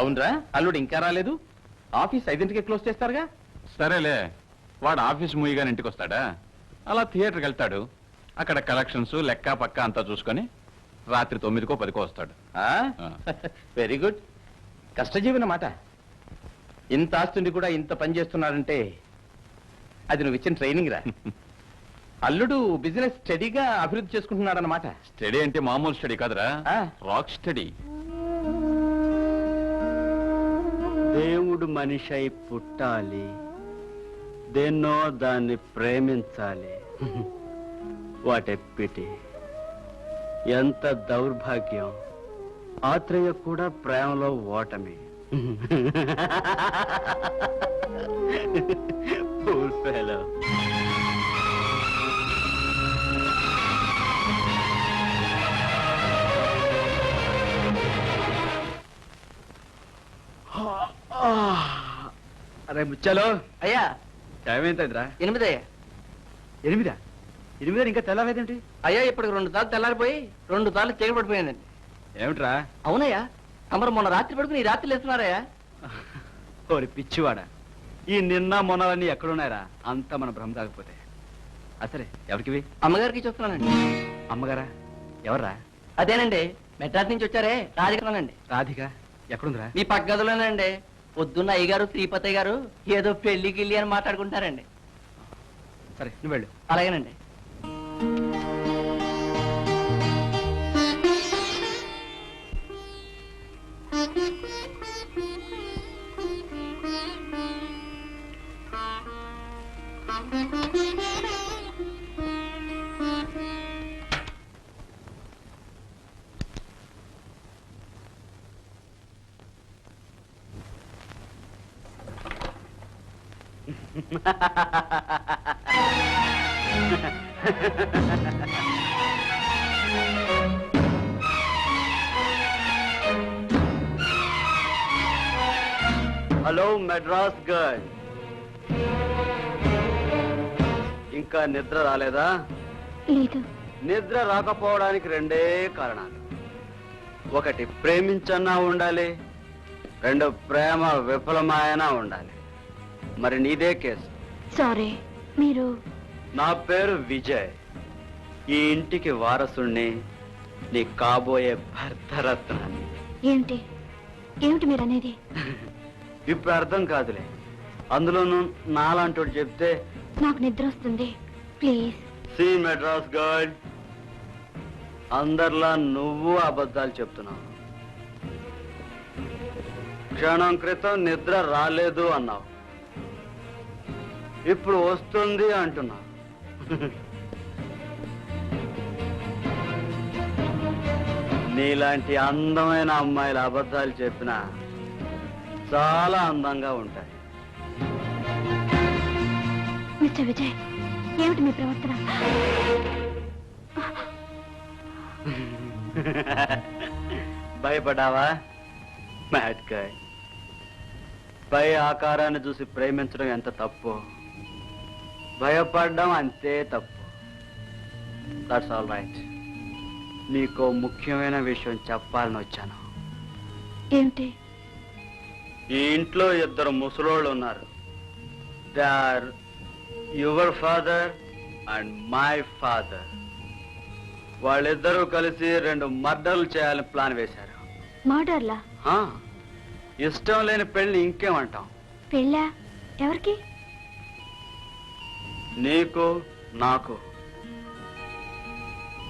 అవునరా? అల్లుడు ఇంకా రాలేదు? ఆఫీస్ ఐదింటికి క్లోజ్ చేస్తారుగా? సరేలే. వాడు ఆఫీస్ మూయిగానే ఇంటికి వస్తాడా అలా థియేటర్కి వెళ్తాడు. అక్కడ కలెక్షన్స్ లెక్క పక్క అంతా చూసుకొని రాత్రి తొమ్మిదికో పదికో వస్తాడు. వెరీ గుడ్ కష్టజీవన మాట. ఇంత ఆస్తుండి కూడా ఇంత పని చేస్తున్నాడంటే అది నువ్వు ఇచ్చిన ట్రైనింగ్ రా అల్లుడు బిజినెస్ స్టడీగా అభివృద్ధి చేసుకుంటున్నాడు అన్నమాట స్టడీ అంటే మామూలు స్టడీ కాదురా. Rock study. దేవుడు మనిషి అయి పుట్టాలి దేన్నో దాన్ని ప్రేమించాలి. వాటెప్పిటి ఎంత దౌర్భాగ్యం. ఆత్రేయ కూడా ప్రేమలో ఓటమి. అరే ముచ్చాలో అయ్యా. టైం ఎంతైందిరా ఎనిమిదయ్యా. ఎనిమిదా? ఎనిమిదా ఇంకా తెల్లవేదేంటి అయ్యా ఇప్పటికి రెండు తాళ్ళు తెల్లారిపోయి రెండు తాళ్ళు చీకటి పడిపోయిందండి. ఏమిట్రా? అవునయ్యా. తమరు మొన్న రాత్రి పడుకుని ఈ రాత్రి లేస్తున్నారయ్యా. ఓరి పిచ్చివాడా. ఈ నిన్న మొన్నలన్నీ ఎక్కడున్నాయరా? అంతా మన భ్రమ తాగకపోతే అసలే ఎవరికివి? అమ్మగారికి చూస్తున్నానండి. అమ్మగారా? ఎవర్రా? అదేనండి. మెడ్రాస్ నుంచి వచ్చారే రాజకీయాలండి రాధిక? ఎక్కడుందిరా? మీ పక్క గదిలోనండి పొద్దున్న అయ్యగారు శ్రీపతి గారు ఏదో పెళ్ళి గిల్లి అని మాట్లాడుకుంటారండి సరే నువ్వు వెళ్ళు. అలాగేనండి. Hello Madras girl. ఇంకా నిద్ర రాలేదా? లేదు. నిద్ర రాకపోవడానికి రెండే కారణాలు. ఒకటి ప్రేమించన్నా ఉండాలి. రెండు ప్రేమ విఫలమాయనా ఉండాలి. మరి నీదే కేసు. సారీ మీరు నా పేరు విజయ్. ఈ ఇంటికి వారసుణ్ణి నీ కాబోయే భర్తరత్నాన్ని. ఏమిటి ఏమిటి మీరు అనేది ఇప్పుడు అర్థం కాదులే. అందులోనూ నాలాంటోడు చెప్తే నాకు నిద్ర వస్తుంది. Please see Madras girl. అందరిలా నువ్వు అబద్ధాలు చెప్తున్నావు. క్షణం క్రితం నిద్ర రాలేదు అన్నావు. ఇప్పుడు వస్తుంది అంటున్నావు నీలాంటి అందమైన అమ్మాయిల అబద్ధాలు చెప్పినా చాలా అందంగా ఉంటాయి. మిస్టర్ విజయ్ ఏమిటి మీ ప్రవర్తన? భయపడ్డావా? మ్యాడ్ గాయ్ పై ఆకారాన్ని చూసి ప్రేమించడం ఎంత తప్పు. భయపడడం అంతే తప్పు. దట్స్ ఆల్ రైట్ నీకో ముఖ్యమైన విషయం చెప్పాలని వచ్చాను. ఏమిటి? ఈ ఇంట్లో ఇద్దరు ముసలోళ్ళు ఉన్నారు. They are your father and my father వాళ్ళిద్దరూ కలిసి రెండు మర్డర్లు చేయాలని ప్లాన్ వేశారు. మర్డర్లా? ఇష్టం లేని పెళ్ళి ఇంకేమంటాం? పెళ్ళా? ఎవరికి? నీకు నాకు.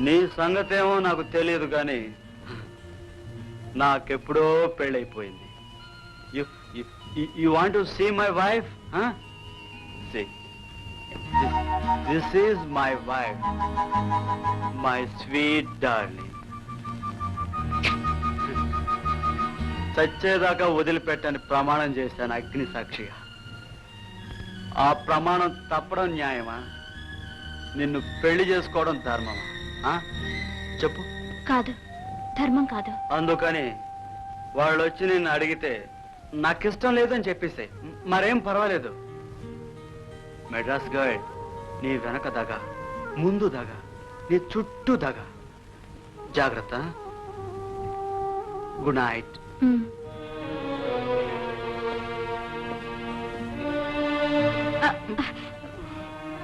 నీ సంగతేమో నాకు తెలియదు కానీ నాకెప్పుడో పెళ్ళైపోయింది. You want to see my wife this is my wife my sweet darling చచ్చేదాకా వదిలిపెట్టని ప్రమాణం చేశాను అగ్ని సాక్షిగా ఆ ప్రమాణం తప్పడం న్యాయమా? నిన్ను పెళ్ళి చేసుకోవడం ధర్మమా? ఆ? చెప్పు. కాదు. ధర్మం కాదు. అందుకని వాళ్ళు వచ్చి నిన్ను అడిగితే నాకిష్టం లేదని చెప్పేసాయి మరేం పర్వాలేదు. మెడ్రాస్ గర్ల్ నీ వెనక దగ ముందు దగ నీ చుట్టూ దగ. జాగ్రత్త. Good night.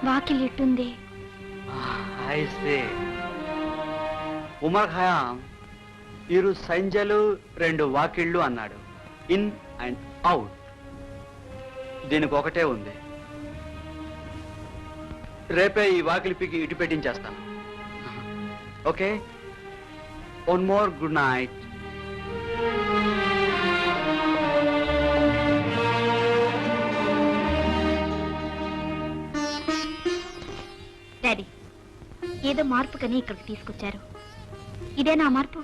వాకిలి ఇట్టుంది ఉమర్ ఖయామ్ ఇరు సంజలు రెండు వాకిళ్ళు అన్నాడు. In and out. దీనికి ఒకటే ఉంది. రేపే ఈ వాకిలి పీకి ఇటు పెట్టించేస్తాను. Okay? One more good night. ఏదో మార్పుకని ఇక్కడికి తీసుకొచ్చారు. ఇదే నా మార్పు.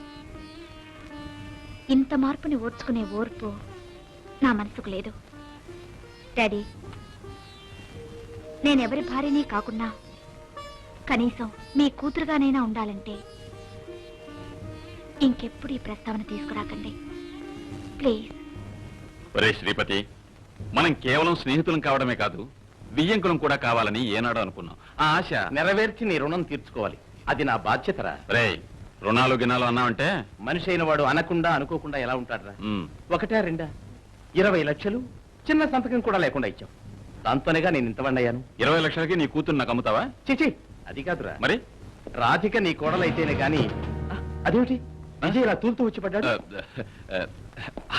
ఇంత మార్పుని ఓర్చుకునే ఓర్పు నా మనసుకు లేదు. డాడీ నేనెవరి భార్యని కాకున్నా కనీసం మీ కూతురుగానైనా ఉండాలంటే ఇంకెప్పుడు ఈ ప్రస్తావన తీసుకురాకండి. ప్లీజ్. ఒరే శ్రీపతి మనం కేవలం స్నేహితులం కావడమే కాదు బియ్యంకులం కూడా కావాలని ఏనాడో అనుకున్నాం. ఆ ఆశ నెరవేర్చి నీ రుణం తీర్చుకోవాలి. అది నా బాధ్యతరా? రే రుణాలు గినాలు అన్నావంటే? మనిషి అయిన వాడు అనకుండా అనుకోకుండా ఎలా ఉంటాడురా? ఉమ్, ఒకటా రెండా? ఇరవై లక్షలు చిన్న సంతకం కూడా లేకుండా ఇచ్చావు. దాంతోనేగా నేను ఇంతవండి అయ్యాను ఇరవై లక్షలకి నీ కూతురు నాకు అమ్ముతావా? చిచి అది కాదురా. మరి? రాధిక నీ కోడలైతేనే గాని ఆ, అదేమిటి? విజయ్ ఇలా తూలుతూ వచ్చి పడ్డాడు? ఆ, ఆ,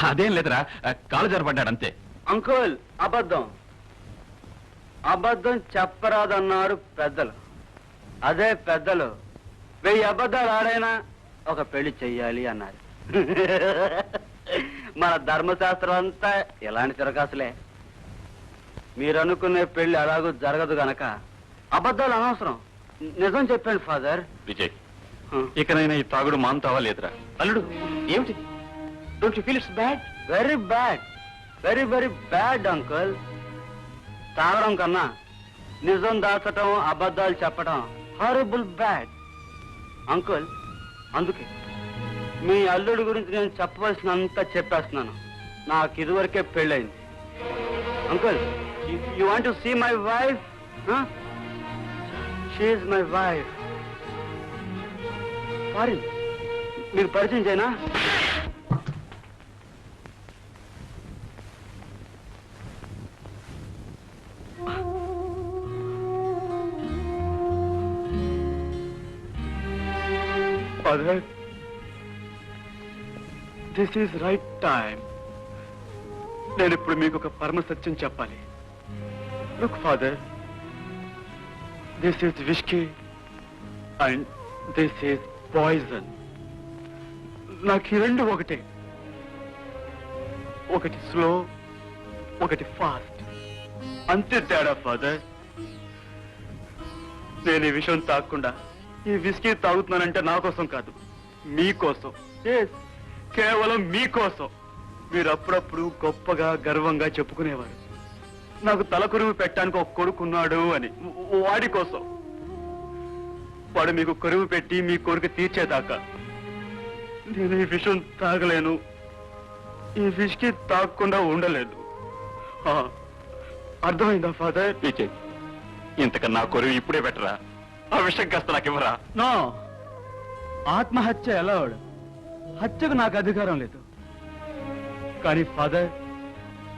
అదేం లేదురా ఆ, కాలు జరపడ్డాడు అంతే. అంకుల్ అబద్ధం. అబద్ధం చెప్పరాదన్నారు పెద్దలు. అదే పెద్దలు వెయ్యి అబద్ధాలు ఆడైనా ఒక పెళ్ళి చెయ్యాలి అన్నారు. మన ధర్మశాస్త్రం అంతా ఎలాంటి తిరగాసులే మీరు అనుకునే పెళ్ళి అలాగూ జరగదు గనక అబద్ధాలు అనవసరం. నిజం చెప్పండి ఫాదర్. విజయ్ ఇకనైనా ఈ తాగుడు మానుతావా లేదురా అల్లుడు ఏమిటి? Don't you feel it's bad very bad very very bad uncle తాగడం కన్నా నిజం దాచటం అబద్ధాలు చెప్పడం హారబుల్ బ్యాడ్ అంకుల్ అందుకే మీ అల్లుడి గురించి నేను చెప్పవలసినంత చెప్పేస్తున్నాను. నాకు ఇదివరకే పెళ్ళైంది uncle you want to see my wife she's my wife sorry మీరు పరిచయం చేయనా? Father, this is right time నేను ఇప్పుడు మీకు ఒక పరమ సత్యం చెప్పాలి. Look father this is whisky and this is poison నాకు ఈ రెండు ఒకటే. ఒకటి స్లో ఒకటి ఫాస్ట్ అంతే తేడా ఫాదర్ నేను ఈ విషయం తాకుండా ఈ విస్కీ తాగుతున్నానంటే నా కోసం కాదు మీకోసం Yes, కేవలం మీకోసం మీరు అప్పుడప్పుడు గొప్పగా గర్వంగా చెప్పుకునేవారు. నాకు తలకొరువు పెట్టడానికి ఒక కొడుకున్నాడు అని. వాడి కోసం. వాడు మీకు కొరువు పెట్టి మీ కోరిక తీర్చేదాకా. నేను ఈ విషయం తాగలేను. ఈ విషకి తాగకుండా ఉండలేదు అర్థమైందా ఫాదర్? ఇంతకన్నా కొరువు ఇప్పుడే పెట్టరా ఆ విషయం కాస్త నాకు ఇవ్వరా? నో. ఆత్మహత్య ఎలావాడు హత్యకు నాకు అధికారం లేదు. కానీ ఫాదర్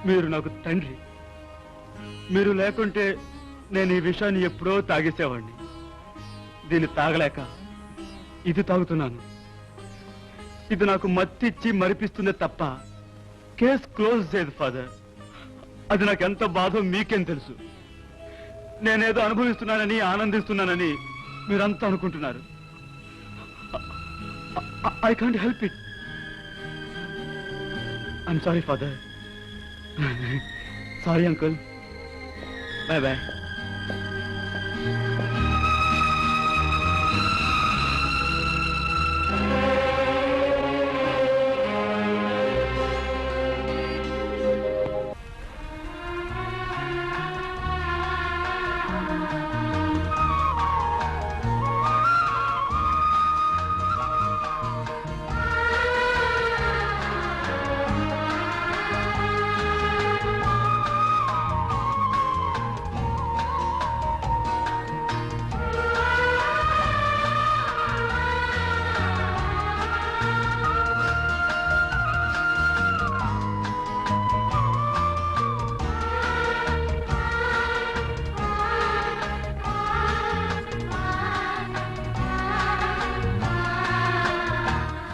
మీరు నాకు తండ్రి. మీరు లేకుంటే నేను ఈ విషయాన్ని ఎప్పుడో తాగేసేవాడిని. దీన్ని తాగలేక ఇది తాగుతున్నాను. ఇది నాకు మత్తిచ్చి మరిపిస్తుందే తప్ప కేసు క్లోజ్ చేయదు ఫాదర్. అది నాకు ఎంత బాధో మీకేం తెలుసు? నేనేదో అనుభవిస్తున్నానని ఆనందిస్తున్నానని మీరంతా అనుకుంటున్నారు. I can't help it I'm sorry father sorry uncle bye bye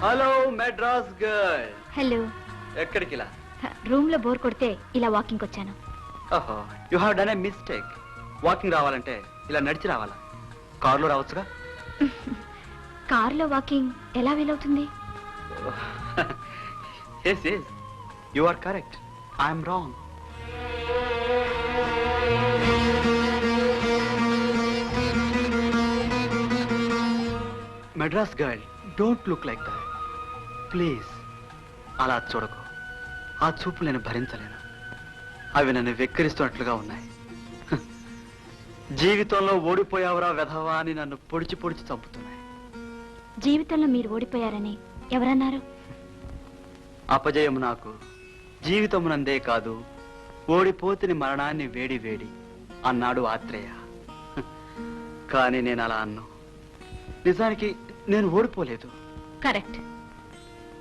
hello Madras girl hello ఎక్కడికి ఇలా? రూమ్లో బోర్ కొడితే ఇలా వాకింగ్ వచ్చాను ఓహో you have done a mistake walking రావాలంటే ఇలా నడిచి రావాలా? కారులో రావచ్చుగా? కారులో వాకింగ్ ఎలా వీలవుతుంది? Yes yes you are correct I'm wrong Madras girl don't look like that please. అలా చూడకు. ఆ చూపు నేను భరించలేను. అవి నన్ను వెక్కిరిస్తున్నట్లుగా ఉన్నాయి. జీవితంలో ఓడిపోయావరా వెధవా అని నన్ను పొడిచి పొడిచి చంపుతున్నాయి. జీవితంలో మీరు ఓడిపోయారని ఎవరన్నారు? అపజయం నాకు జీవితమునందే కాదు ఓడిపోతుని మరణాన్ని వేడి వేడి అన్నాడు ఆత్రేయ. కానీ నేను అలా అన్ను. నిజానికి నేను ఓడిపోలేదు. కరెక్ట్.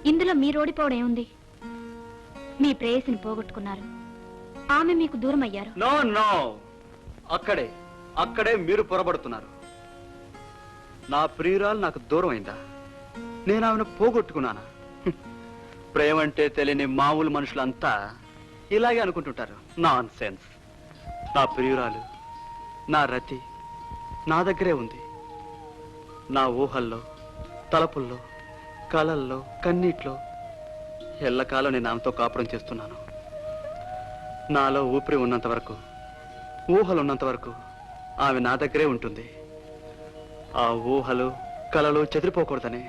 ఇందులో మీరు ఓడిపోవడం ఏముంది? మీ ప్రేయసిని పోగొట్టుకున్నారు. ఆమె మీకు దూరం అయ్యారు నో నో. అక్కడే అక్కడే మీరు పొరబడుతున్నారు. నా ప్రియురాలు నాకు దూరం అయిందా నేను ఆమెను పోగొట్టుకున్నానా? ప్రేమంటే ప్రేమ అంటే తెలియని మామూలు మనుషులంతా ఇలాగే అనుకుంటుంటారు. నాన్ సెన్స్ నా ప్రియురాలు నా రతి నా దగ్గరే ఉంది. నా ఊహల్లో తలపుల్లో కళల్లో కన్నీట్లో ఎల్లకాలం నేను ఆమెతో కాపురం చేస్తున్నాను నాలో ఊపిరి ఉన్నంత వరకు ఊహలు ఉన్నంత వరకు ఆమె నా దగ్గరే ఉంటుంది ఆ ఊహలు కళలు చెదిరిపోకూడదని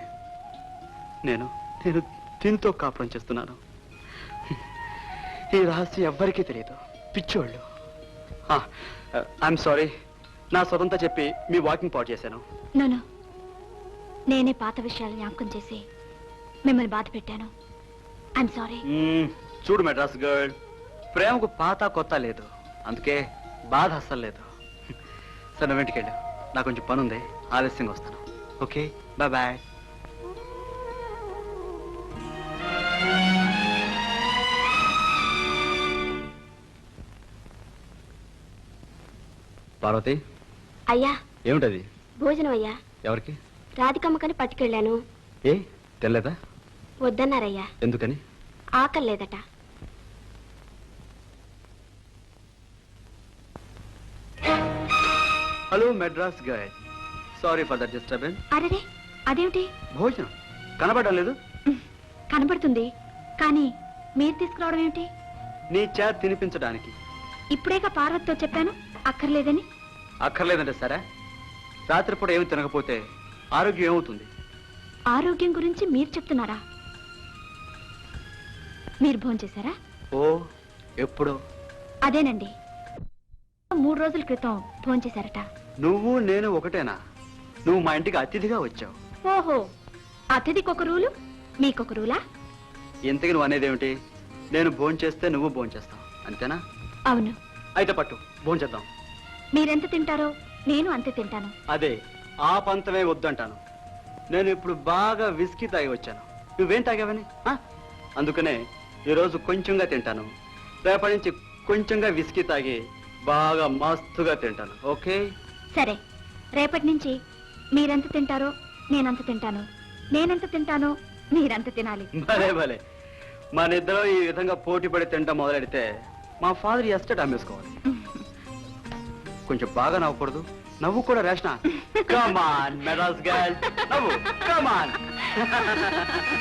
నేను నేను దీంతో కాపురం చేస్తున్నాను ఈ రహస్యం ఎవ్వరికీ తెలియదు పిచ్చోళ్ళు ఐఎమ్ సారీ నా స్వతంత చెప్పి మీ వాకింగ్ పాటు చేశాను నేనే పాత విషయాలు జ్ఞాపకం చేసి మిమ్మల్ని బాధ పెట్టాను. ఐఎమ్ సారీ చూడు మెడ్రాస్ గర్ల్ ప్రేమకు పాత కొత్త లేదు. అందుకే బాధ అస్సలు లేదు. సరే నువ్వు ఇంటికి వెళ్ళు. నాకు కొంచెం పని ఉంది ఆలస్యంగా వస్తాను. ఓకే? Bye bye Parvati? అయ్యా. ఏమిటది? భోజనం అయ్యా. ఎవరికి? రాధికమ్మకని పట్టుకెళ్ళాను. ఏ? తెల్లదా? వద్దన్నారయ్యా. ఎందుకని? ఆకలి లేదట. Hello Madras girl sorry for the disturbance. అరేరే అదేమిటి? భోజనం. కనబడడం లేదు. కనబడుతుంది. కానీ మీరు తీసుకురావడం ఏమిటి? నీ చేత తినిపించడానికి. ఇప్పుడేగా పార్వతితో చెప్పాను అక్కర్లేదని. అక్కర్లేదంటే సరే. రాత్రిపూట ఏమి తినకపోతే ఆరోగ్యం ఏమవుతుంది? ఆరోగ్యం గురించి మీరు చెప్తున్నారా? మీరు భోంచేశారా ఓ ఎప్పుడు. అదేనండి. మూడు రోజుల క్రితం భోంచేశారట నువ్వు నేను ఒకటేనా? నువ్వు మా ఇంటికి అతిథిగా వచ్చావు. ఓహో అతిథికి ఒక రూలు? మీకొక రూలా? ఇంతకి నువ్వు అనేది ఏమిటి నేను భోంచేస్తే నువ్వు భోంచేస్తావు అంతేనా? అవును. అయితే పట్టు భోంచేద్దాం మీరెంత తింటారో నేను అంతే తింటాను. అదే ఆ పంతమే వద్దంటాను. నేను ఇప్పుడు బాగా విస్కీ తాగి వచ్చాను. నువ్వేం తాగావని? అందుకనే ఈరోజు కొంచెంగా తింటాను. రేపటి నుంచి కొంచెంగా విస్కీ తాగి బాగా మస్తుగా తింటాను. ఓకే? సరే. రేపటి నుంచి మీరెంత తింటారో నేనంత తింటాను. నేనెంత తింటానో మీరంత తినాలి. భలే భలే. మన ఇద్దరం ఈ విధంగా పోటీ పడి తింటాం మొదలెడితే మా ఫాదర్ ఎస్టేట్ అమ్మేసుకోవాలి. కొంచెం బాగా నవ్వకూడదు. నవ్వు కూడా రేషనా కమాన్ మెడాల్స్ గర్ల్ నవ్వు. Come on